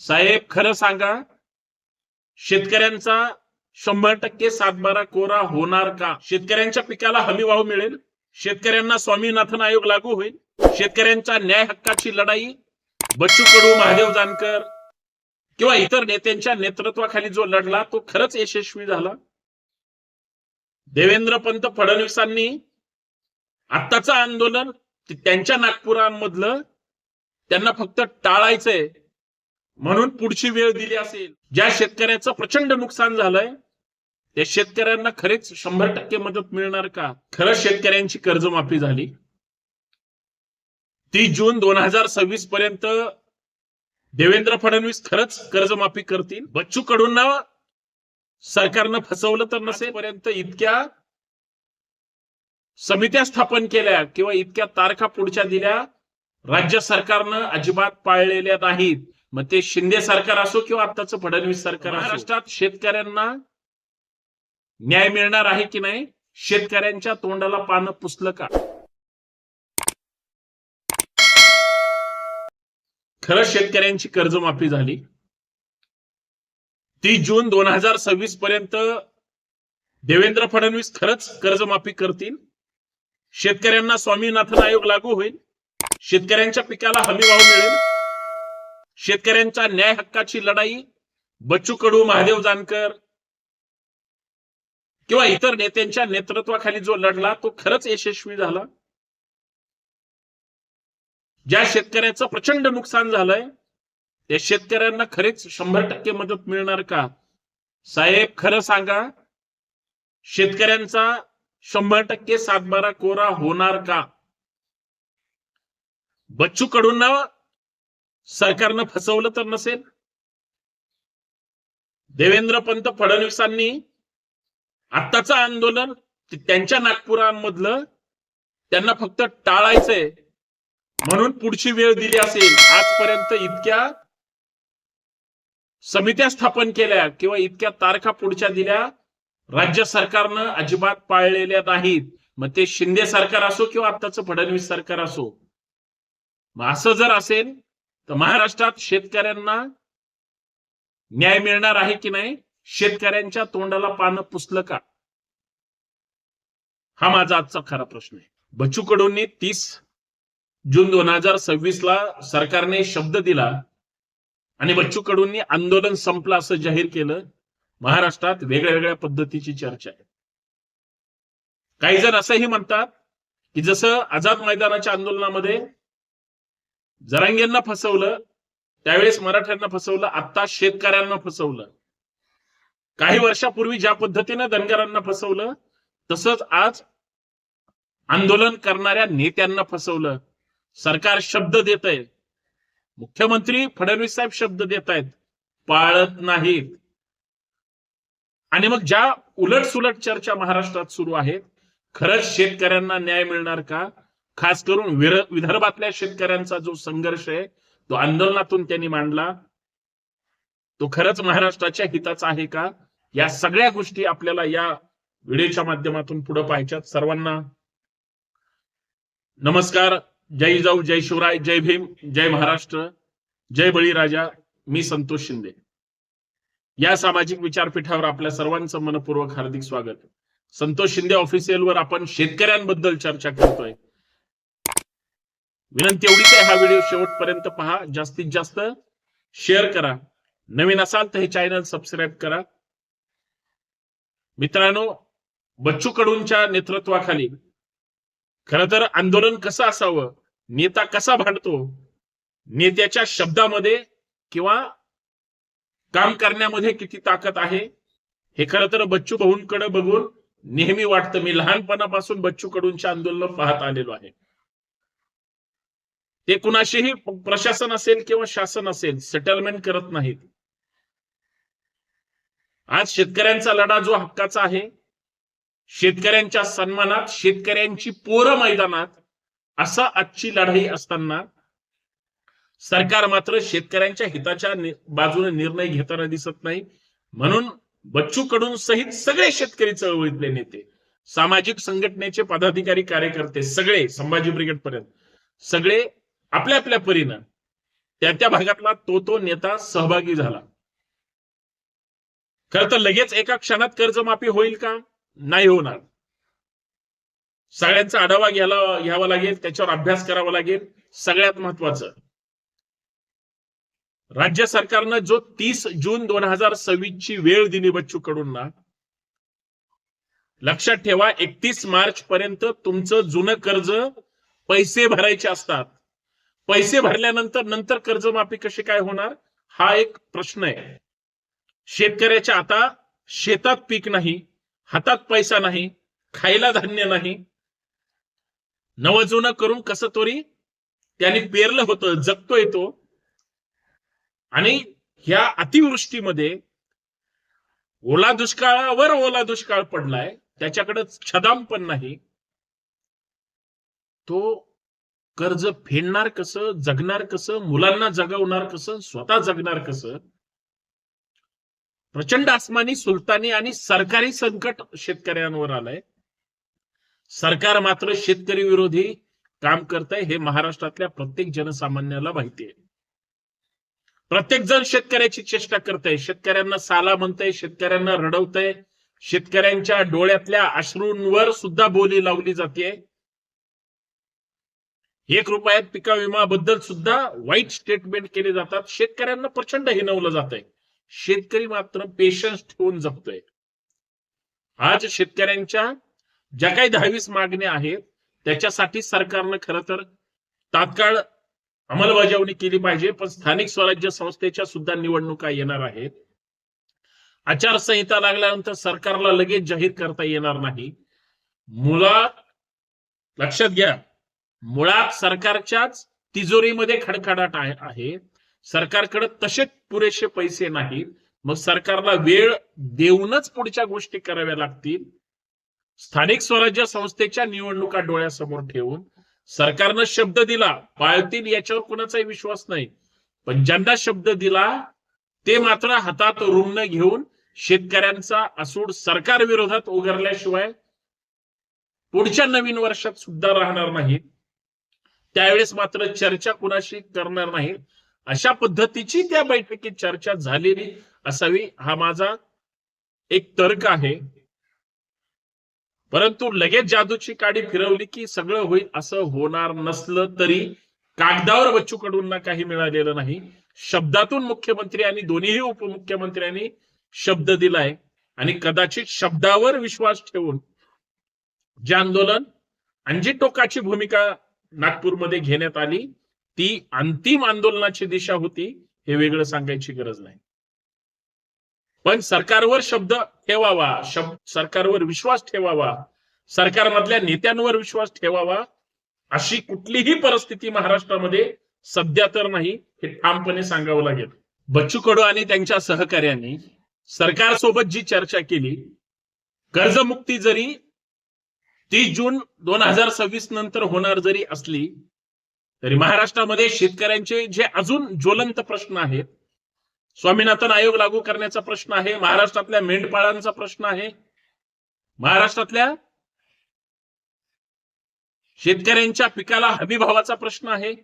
साहेब खरं सांगा शेतकऱ्यांचा शंभर टक्के सातबारा कोरा होणार का? शेतकऱ्यांच्या पिकाला हमी वाव मिळेल? शेतकऱ्यांना स्वामीनाथन आयोग लागू होईल? शेतकऱ्यांच्या न्याय हक्काची लढाई? बच्चू कडू महादेव जानकर किंवा इतर नेत्यांच्या नेतृत्वाखाली जो लढला तो खरंच यशस्वी झाला? देवेंद्र पंत फडणवीसांनी आत्ताचं आंदोलन त्यांच्या नागपुरांमधलं त्यांना फक्त टाळायचंय. म्हणून पुढची वेळ दिली असेल. ज्या शेतकऱ्याचं प्रचंड नुकसान झालंय त्या शेतकऱ्यांना खरेच शंभर टक्के मदत मिळणार का? खरं शेतकऱ्यांची कर्जमाफी झाली. तीस जून दोन हजार सव्वीस पर्यंत देवेंद्र फडणवीस खरंच कर्जमाफी करतील. बच्चू कडून सरकारनं फसवलं तर नसेल? पर्यंत इतक्या समित्या स्थापन केल्या किंवा इतक्या तारखा पुढच्या दिल्या राज्य सरकारनं अजिबात पाळलेल्या नाहीत. मग ते शिंदे सरकार असो किंवा आत्ताचं फडणवीस सरकार महाराष्ट्रात शेतकऱ्यांना न्याय मिळणार आहे की नाही? शेतकऱ्यांच्या तोंडाला पानं पुसलं का? खरं शेतकऱ्यांची कर्जमाफी झाली. तीस जून दोन हजार सव्वीस पर्यंत देवेंद्र फडणवीस खरंच कर्जमाफी करतील. शेतकऱ्यांना स्वामीनाथन आयोग लागू होईल. शेतकऱ्यांच्या पिकाला हमी भाव मिळेल. शेतकऱ्यांच्या न्याय हक्काची लढाई बच्चू कडू महादेव जानकर किंवा इतर नेत्यांच्या नेतृत्वाखाली जो लढला तो खरंच यशस्वी झाला. ज्या शेतकऱ्याचं प्रचंड नुकसान झालंय त्या शेतकऱ्यांना खरेच शंभर टक्के मदत मिळणार का? साहेब खरं सांगा शेतकऱ्यांचा शंभर टक्के सातबारा कोरा होणार का? बच्चू कडूंना सरकारनं फसवलं तर नसेल? देवेंद्र पंत फडणवीसांनी आत्ताचं आंदोलन त्यांच्या नागपुरांमधलं त्यांना फक्त टाळायचंय. म्हणून पुढची वेळ दिली असेल आजपर्यंत इतक्या समित्या स्थापन केल्या किंवा इतक्या तारखा पुढच्या दिल्या राज्य सरकारनं अजिबात पाळलेल्या नाहीत. मग ते शिंदे सरकार असो किंवा आत्ताचं फडणवीस सरकार असो मग असं जर असेल तर महाराष्ट्रात शेतकऱ्यांना न्याय मिळणार आहे की नाही? शेतकऱ्यांच्या तोंडाला पानं पुसलं का? हा माझा आजचा खरा प्रश्न आहे. बच्चू कडूंनी तीस जून दोन हजार सव्वीस ला सरकारने शब्द दिला आणि बच्चू कडूंनी आंदोलन संपलं असं जाहीर केलं. महाराष्ट्रात वेगळ्या वेगळ्या पद्धतीची चर्चा आहे. काही जण असंही म्हणतात की जसं आझाद मैदानाच्या आंदोलनामध्ये जरांगेंना फसवलं त्यावेळेस मराठ्यांना फसवलं आता शेतकऱ्यांना फसवलं. काही वर्षापूर्वी ज्या पद्धतीनं धनगरांना फसवलं तसंच आज आंदोलन करणाऱ्या नेत्यांना फसवलं. सरकार शब्द देत आहे मुख्यमंत्री फडणवीस साहेब शब्द देत आहेत पाळत नाहीत. आणि मग ज्या उलट सुलट चर्चा महाराष्ट्रात सुरू आहेत खरंच शेतकऱ्यांना न्याय मिळणार का? खास करून विर- विदर्भातल्या शेतकऱ्यांचा जो संघर्ष आहे तो आंदोलनातून त्यांनी मांडला. तो खरंच महाराष्ट्राच्या हिताचा आहे का? या सगळ्या गोष्टी आपल्याला या व्हिडिओच्या माध्यमातून पुढे पाहायच्यात सर्वांना. नमस्कार. जय जाऊ जय शिवराय जय भीम जय महाराष्ट्र. जय बळीराजा. मी संतोष शिंदे. या सामाजिक विचारपीठावर आपल्या सर्वांचं मनपूर्वक हार्दिक स्वागत. संतोष शिंदे ऑफिशियल वर आपण शेतकऱ्यांबद्दल चर्चा करतोय. विनंती एवढीच आहे हा व्हिडिओ शेवटपर्यंत पहा. जास्तीत जास्त शेअर करा. नवीन असाल तर हे चॅनल सबस्क्राईब करा. मित्रांनो बच्चू कडूंच्या नेतृत्वाखाली खर तर आंदोलन कसं असावं नेता कसा भांडतो नेत्याच्या शब्दामध्ये किंवा काम करण्यामध्ये किती ताकद आहे हे खरं तर बच्चू भाऊंकडे बघून नेहमी वाटतं. मी लहानपणापासून बच्चू कडूंच्या आंदोलन पाहत आलेलो आहे. ते कुणाशीही प्रशासन असेल किंवा शासन असेल सेटलमेंट करत नाहीत. आज शेतकऱ्यांचा लढा जो हक्काचा आहे शेतकऱ्यांच्या सन्मानात शेतकऱ्यांची पोरं मैदानात असा आजची लढाई असताना सरकार मात्र शेतकऱ्यांच्या हिताच्या बाजूने निर्णय घेताना दिसत नाही. म्हणून बच्चू कडून सहित सगळे शेतकरी चळवळीतले नेते सामाजिक संघटनेचे पदाधिकारी कार्यकर्ते सगळे संभाजी ब्रिगेड पर्यंत सगळे आपल्या आपल्या परीनं. त्या त्या भागातला तो तो नेता सहभागी झाला. खर तर लगेच एका क्षणात कर्जमाफी होईल का? नाही होणार. सगळ्यांचा आढावा घ्यायला घ्यावा लागेल त्याच्यावर अभ्यास करावा लागेल. सगळ्यात महत्वाचं राज्य सरकारनं जो तीस जून दोन हजार सव्वीस ची वेळ दिली बच्चू कडूंना लक्षात ठेवा एकतीस मार्च पर्यंत तुमचं जुनं कर्ज पैसे भरायचे असतात. पैसे भरल्यानंतर नंतर कर्जमाफी कशी काय होणार? हा एक प्रश्न आहे. शेतकऱ्याच्या आता शेतात पीक नाही हातात पैसा नाही खायला धान्य नाही. नवजुनं करून कसं तरी त्यांनी पेरलं होतं जगतोय तो. आणि ह्या अतिवृष्टीमध्ये ओला दुष्काळावर ओला दुष्काळ पडलाय त्याच्याकडे छदाम पण नाही. तो कर्ज फेडणार कसं जगणार कसं मुलांना जगवणार कसं स्वतः जगणार कसं? प्रचंड आसमानी सुलतानी आणि सरकारी संकट शेतकऱ्यांवर आलंय. सरकार मात्र शेतकरी विरोधी काम करत हे महाराष्ट्रातल्या प्रत्येक जनसामान्याला माहिती आहे. प्रत्येक जण शेतकऱ्याची चेष्टा करतय शेतकऱ्यांना साला म्हणतय शेतकऱ्यांना रडवतय शेतकऱ्यांच्या डोळ्यातल्या अश्रूंवर सुद्धा बोली लावली जाते एक रुपयात पिका विमाबद्दल सुद्धा वाईट स्टेटमेंट केले जातात. शेतकऱ्यांना प्रचंड हिनवलं जात आहे शेतकरी मात्र पेशन्स ठेवून जगतोय. आज शेतकऱ्यांच्या ज्या काही दहावीस मागण्या आहेत त्याच्यासाठी सरकारनं खर तर तात्काळ अंमलबजावणी केली पाहिजे. पण स्थानिक स्वराज्य संस्थेच्या सुद्धा निवडणुका येणार आहेत. आचारसंहिता लागल्यानंतर सरकारला लगेच जाहीर करता येणार नाही. मुला लक्षात घ्या मुळात सरकारच्याच तिजोरीमध्ये खडखडाट आहे सरकारकडे तसेच पुरेसे पैसे नाहीत. मग सरकारला वेळ देऊनच पुढच्या गोष्टी कराव्या लागतील. स्थानिक स्वराज्य संस्थेच्या निवडणुका डोळ्यासमोर ठेवून सरकारनं शब्द दिला. पाळतील याच्यावर कुणाचाही विश्वास नाही. पण ज्यांना शब्द दिला ते मात्र हातात रुग्ण घेऊन शेतकऱ्यांचा असूड सरकार विरोधात उघडल्याशिवाय पुढच्या नवीन वर्षात सुद्धा राहणार नाहीत. त्यावेळेस मात्र चर्चा कुणाशी करणार नाही. अशा पद्धतीची त्या बैठकीत चर्चा झालेली असावी हा माझा एक तर्क आहे. परंतु लगेच जादूची काडी फिरवली की सगळं होईल असं होणार नसलं तरी कागदावर बच्चू कडूंना काही मिळालेलं नाही. शब्दातून मुख्यमंत्री आणि दोन्हीही उपमुख्यमंत्र्यांनी शब्द दिलाय. आणि कदाचित शब्दावर विश्वास ठेवून जे आंदोलन आणि जी टोकाची भूमिका नागपूरमध्ये घेण्यात आली. ती अंतिम आंदोलनाची दिशा होती हे वेगळं सांगायची गरज नाही. पण सरकारवर शब्द ठेवावा शब्द सरकारवर विश्वास ठेवावा सरकारमधल्या नेत्यांवर विश्वास ठेवावा अशी कुठलीही परिस्थिती महाराष्ट्रामध्ये सध्या तर नाही हे ठामपणे सांगावं लागेल. बच्चू कडू आणि त्यांच्या सहकार्यांनी सरकारसोबत जी चर्चा केली कर्जमुक्ती जरी तीस जून दोन हजार सव्वीस नंतर होणार जरी असली तरी महाराष्ट्रामध्ये शेतकऱ्यांचे जे अजून ज्वलंत प्रश्न आहेत स्वामीनाथन आयोग लागू करण्याचा प्रश्न आहे महाराष्ट्रातल्या मेंढपाळांचा प्रश्न आहे महाराष्ट्रातल्या शेतकऱ्यांच्या पिकाला हमी भावाचा प्रश्न आहे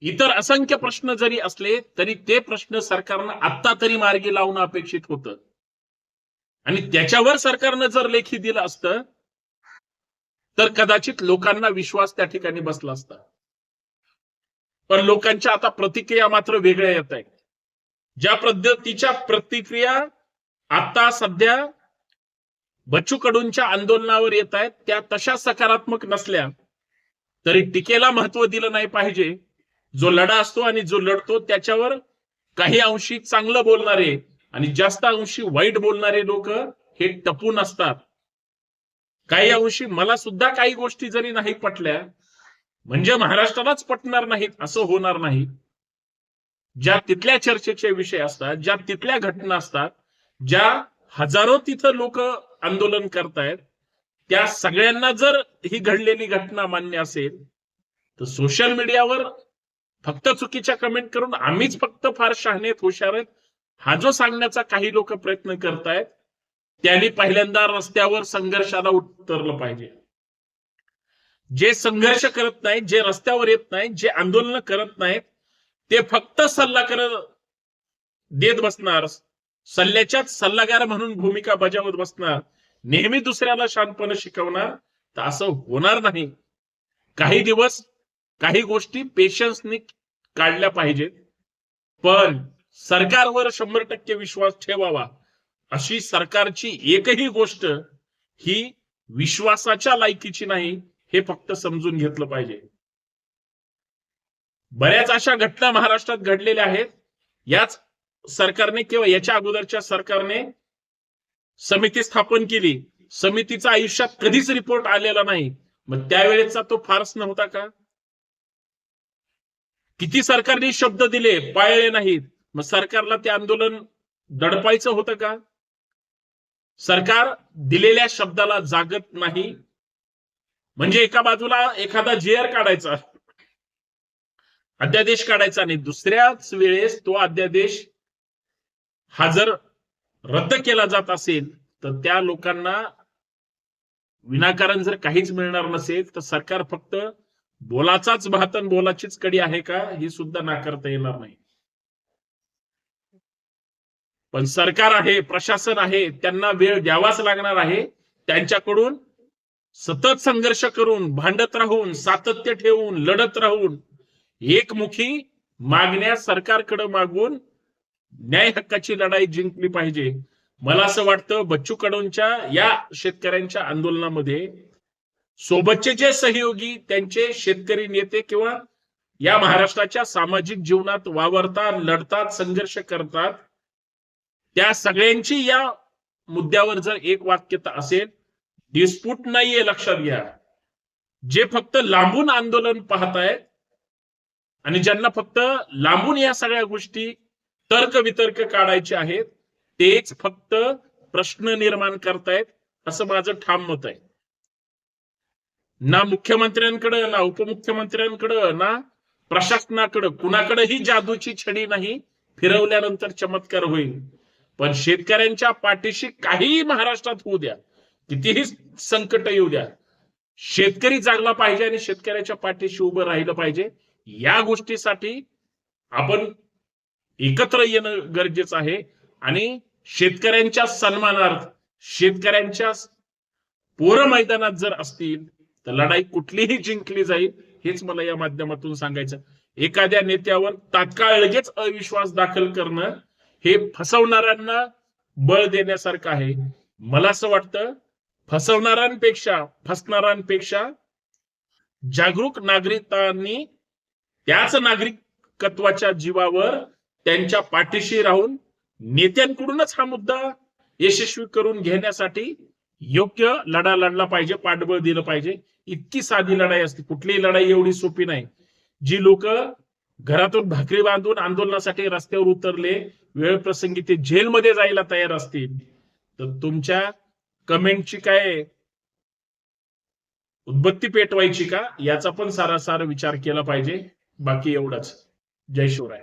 इतर असंख्य प्रश्न जरी असले तरी ते प्रश्न सरकारनं आत्ता तरी मार्गी लावणं अपेक्षित होतं. आणि त्याच्यावर सरकारनं जर लेखी दिलं असतं तर कदाचित लोकांना विश्वास त्या ठिकाणी बसला असता. पण लोकांच्या आता प्रतिक्रिया मात्र वेगळ्या येत आहेत. ज्या पद्धतीच्या प्रतिक्रिया आता सध्या बच्चू कडूंच्या आंदोलनावर येत आहेत त्या तशा सकारात्मक नसल्या तरी टीकेला महत्त्व दिलं नाही पाहिजे. जो लढा असतो आणि जो लढतो त्याच्यावर काही अंशी चांगलं बोलणारे आणि जास्त अंशी वाईट बोलणारे लोक हे टपून असतात. काही अंशी मला सुद्धा काही गोष्टी जरी नाही पटल्या म्हणजे महाराष्ट्रालाच पटणार नाहीत असं होणार नाही. ज्या तिथल्या चर्चेचे विषय असतात ज्या तिथल्या घटना असतात ज्या हजारो तिथं लोक आंदोलन करतायत त्या सगळ्यांना जर ही घडलेली घटना मान्य असेल तर सोशल मीडियावर फक्त चुकीच्या कमेंट करून आम्हीच फक्त फार शहाणेत हुशार आहेत हा जो सांगण्याचा काही लोक प्रयत्न करतायत त्यांनी पहिल्यांदा रस्त्यावर संघर्षाला उतरलं पाहिजे. जे संघर्ष करत नाहीत जे रस्त्यावर येत नाहीत जे आंदोलन करत नाहीत ते फक्त सल्ला करत देत बसणार सल्ल्याच्याच सल्लागार म्हणून भूमिका बजावत बसणार नेहमी दुसऱ्याला शांतपणे शिकवणार तर असं होणार नाही. काही दिवस काही गोष्टी पेशन्सनी काढल्या पाहिजेत पण सरकारवर शंभर टक्के विश्वास ठेवावा. अशी सरकारची एकही गोष्ट ही विश्वासाच्या लायकीची नाही हे फक्त समजून घेतलं पाहिजे. बऱ्याच अशा घटना महाराष्ट्रात घडलेल्या आहेत. याच सरकारने किंवा याच्या अगोदरच्या सरकारने समिती स्थापन केली. समितीचा आयुष्यात कधीच रिपोर्ट आलेला नाही. मग त्यावेळेचा तो फारच नव्हता का? किती सरकारने शब्द दिले पाळले नाहीत. मग सरकारला ते आंदोलन दडपायचं होतं का? सरकार दिलेल्या शब्दाला जागत नाही. म्हणजे एका बाजूला एखादा जेअर काढायचा अध्यादेश काढायचा आणि दुसऱ्याच वेळेस तो अध्यादेश हा जर रद्द केला जात असेल तर त्या लोकांना विनाकारण जर काहीच मिळणार नसेल तर सरकार फक्त बोलाचाच भातन बोलाचीच कडी आहे का ही सुद्धा नाकारता येणार नाही. पण सरकार आहे प्रशासन आहे त्यांना वेळ द्यावाच लागणार आहे. त्यांच्याकडून सतत संघर्ष करून भांडत राहून सातत्य ठेवून लढत राहून एकमुखी मागण्या सरकारकडे मागून न्याय हक्काची लढाई जिंकली पाहिजे. मला असं वाटतं बच्चू कडूंच्या या शेतकऱ्यांच्या आंदोलनामध्ये सोबतचे जे सहयोगी त्यांचे शेतकरी नेते किंवा या महाराष्ट्राच्या सामाजिक जीवनात वावरतात लढतात संघर्ष करतात त्या सगळ्यांची या मुद्द्यावर जर एक वाक्यता असेल डिस्प्यूट नाहीये लक्षात घ्या. जे फक्त लांबून आंदोलन पाहतायत आणि ज्यांना फक्त लांबून या सगळ्या गोष्टी तर्क वितर्क काढायचे आहेत तेच फक्त प्रश्न निर्माण करतायत असं माझं ठाम मत आहे. ना मुख्यमंत्र्यांकडे ना उपमुख्यमंत्र्यांकडे ना प्रशासनाकडे कुणाकडेही जादूची छडी नाही फिरवल्यानंतर चमत्कार होईल. पण शेतकऱ्यांच्या पाठीशी काहीही महाराष्ट्रात होऊ द्या कितीही संकट येऊ द्या शेतकरी जागला पाहिजे आणि शेतकऱ्याच्या पाठीशी उभं राहिलं पाहिजे या गोष्टीसाठी आपण एकत्र येणं गरजेचं आहे. आणि शेतकऱ्यांच्या सन्मानार्थ शेतकऱ्यांच्या पोर मैदानात जर असतील तर लढाई कुठलीही जिंकली जाईल हेच मला या माध्यमातून सांगायचं एखाद्या नेत्यावर तात्काळ लगेच अविश्वास दाखल करणं हे फसवणाऱ्यांना बळ देण्यासारखं आहे. मला असं वाटतं फसवणाऱ्यांपेक्षा फसणाऱ्यांपेक्षा जागरूक नागरिकांनी त्याच नागरिकत्वाच्या जीवावर त्यांच्या पाठीशी राहून नेत्यांकडूनच हा मुद्दा यशस्वी करून घेण्यासाठी योग्य लढा लढला पाहिजे पाठबळ दिलं पाहिजे. इतकी साधी लढाई असते. कुठलीही लढाई एवढी सोपी नाही. जी लोक घरातून भाकरी बांधून आंदोलनासाठी रस्त्यावर उतरले वेळ प्रसंगी ते जेलमध्ये जायला तयार असतील तर तुमच्या कमेंटची काय उद्बत्ती पेटवायची का? याचा पण सारासार विचार केला पाहिजे. बाकी एवढंच. जय शिवराय.